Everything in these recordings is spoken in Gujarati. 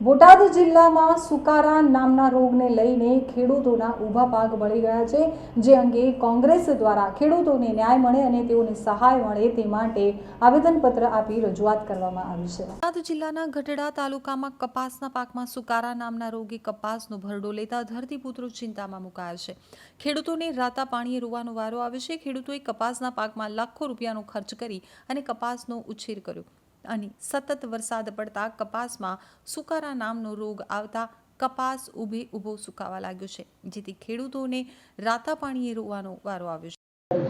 બોટાદ જિલ્લામાં સુકારા નામના રોગને લઈને ખેડૂતોના ઊભા પાક બળી ગયા છે, જે અંગે કોંગ્રેસ દ્વારા ખેડૂતોને ન્યાય મળે અને તેઓને સહાય મળે તે માટે આવેદનપત્ર આપી રજૂઆત કરવામાં આવી છે. બોટાદ જિલ્લાના ગઢડા તાલુકામાં કપાસના પાકમાં સુકારા નામના રોગે કપાસનો ભરડો લેતા ધરતીપુત્રો ચિંતામાં મુકાયા છે. ખેડૂતોને રાતા પાણીએ રોવાનો વારો આવે છે. ખેડૂતોએ કપાસના પાકમાં લાખો રૂપિયાનો ખર્ચ કરી અને કપાસનો ઉછેર કર્યો. અને સતત વરસાદ પડતા કપાસમાં સુકારા નામનો રોગ આવતા કપાસ ઊભે ઊભો સુકાવા લાગ્યો છે જેથી ખેડૂતોને રાતા પાણીએ રોવાનો વારો આવ્યો છે.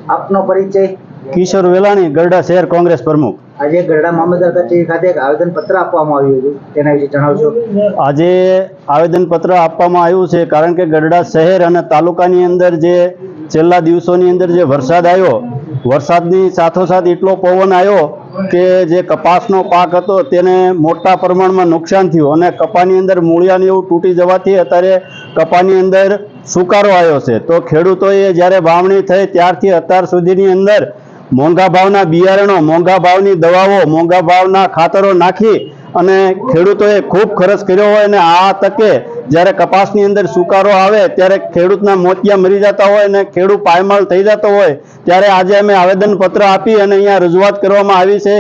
આપનો પરિચય? કિશોર વેલાણી ગરડા શહેર કોંગ્રેસ પ્રમુખ. આજે ગરડા મામલતદાર કચેરી ખાતે એક આવેદનપત્ર આપવામાં આવ્યું હતું. તેના વિશે જણાવશો? આજે આવેદનપત્ર આપવામાં આવ્યું છે કારણ કે ગરડા શહેર અને તાલુકાની અંદર જે છેલ્લા દિવસોની અંદર જે વરસાદ આવ્યો વરસાદની સાથોસાથ એટલો પવન આવ્યો કે જે કપાસનો પાક હતો તેને મોટા પ્રમાણમાં નુકસાન થયું અને કપાની અંદર મૂળિયાને એવું તૂટી જવાથી અત્યારે કપાની અંદર સુકારો આવ્યો છે. તો ખેડૂતોએ જ્યારે વાવણી થઈ ત્યારથી અત્યાર સુધીની અંદર મોંઘા ભાવના બિયારણો, મોંઘા ભાવની દવાઓ, મોંઘા ભાવના ખાતરો નાખી અને ખેડૂતોએ ખૂબ ખર્ચ કર્યો હોય અને આ તકે જ્યારે કપાસની અંદર સુકારો આવે ત્યારે ખેડૂતના મોતિયા મરી જતા હોય અને ખેડૂત પાયમાલ થઈ જતો હોય, ત્યારે આજે અમે આવેદનપત્ર આપી અને અહીંયા રજૂઆત કરવામાં આવી છે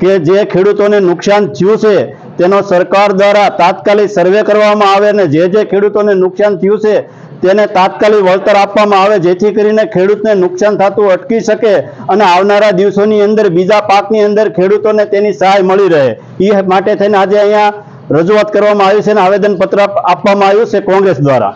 કે જે ખેડૂતોને નુકસાન થયું છે, તેનો સરકાર દ્વારા તાત્કાલિક સર્વે કરવામાં આવે અને જે જે ખેડૂતોને નુકસાન થયું છે તેને તાત્કાલિક વળતર આપવામાં આવે, જેથી કરીને ખેડૂતને નુકસાન થતું અટકી શકે અને આવનારા દિવસોની અંદર બીજા પાકની અંદર ખેડૂતોને તેની સહાય મળી રહે. એ માટે થઈને આજે અહીંયા રજૂઆત કરવામાં આવી છે અને આવેદનપત્ર આપવામાં આવ્યું છે કોંગ્રેસ દ્વારા.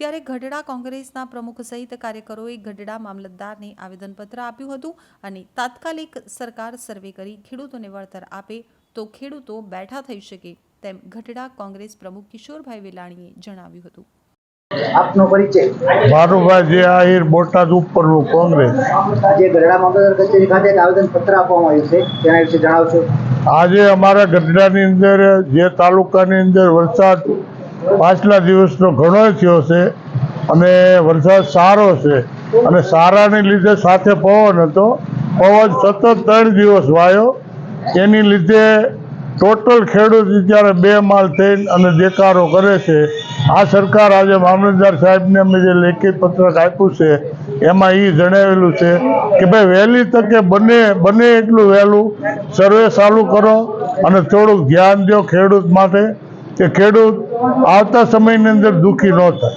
ત્યારે ગઢડા કોંગ્રેસના પ્રમુખ સહિત કાર્યકરોએ ગઢડા મામલતદારને આવેદનપત્ર આપ્યું હતું અને તાત્કાલિક સરકાર સર્વે કરી ખેડૂતોને વળતર આપે તો ખેડૂતો બેઠા થઈ શકે તેમ ગઢડા કોંગ્રેસ પ્રમુખ કિશોરભાઈ વેલાણીએ જણાવ્યું હતું. આપનો પરિચય. ભારુભાઈ જે આહિર બોટાદ ઉપરનું કોંગ્રેસ. આજે ગઢડા મામલતદાર કચેરી ખાતે એક આવેદનપત્ર આપવામાં આવ્યું છે. તેના વિશે જણાવશો. આજે અમારા ગઢડાની અંદર જે તાલુકાની અંદર વરસાદ પાછલા દિવસનો ઘણો થયો છે અને વરસાદ સારો છે. અને સારાને લીધે સાથે પવન હતો. પવન સતત ત્રણ દિવસ વાયો. એની લીધે ટોટલ ખેડૂત જ્યારે બે માલ થઈને અને દેકારો કરે છે આ સરકાર આજે મામલતદાર સાહેબને અમે જે લેખિત પત્રક આપ્યું છે, એમાં એ જણાવેલું છે કે ભાઈ વહેલી તકે બને બને એટલું વહેલું, સર્વે ચાલુ કરો અને થોડુંક ધ્યાન દો ખેડૂત માટે, કે ખેડૂત આવતા સમયની અંદર દુઃખી ન થાય.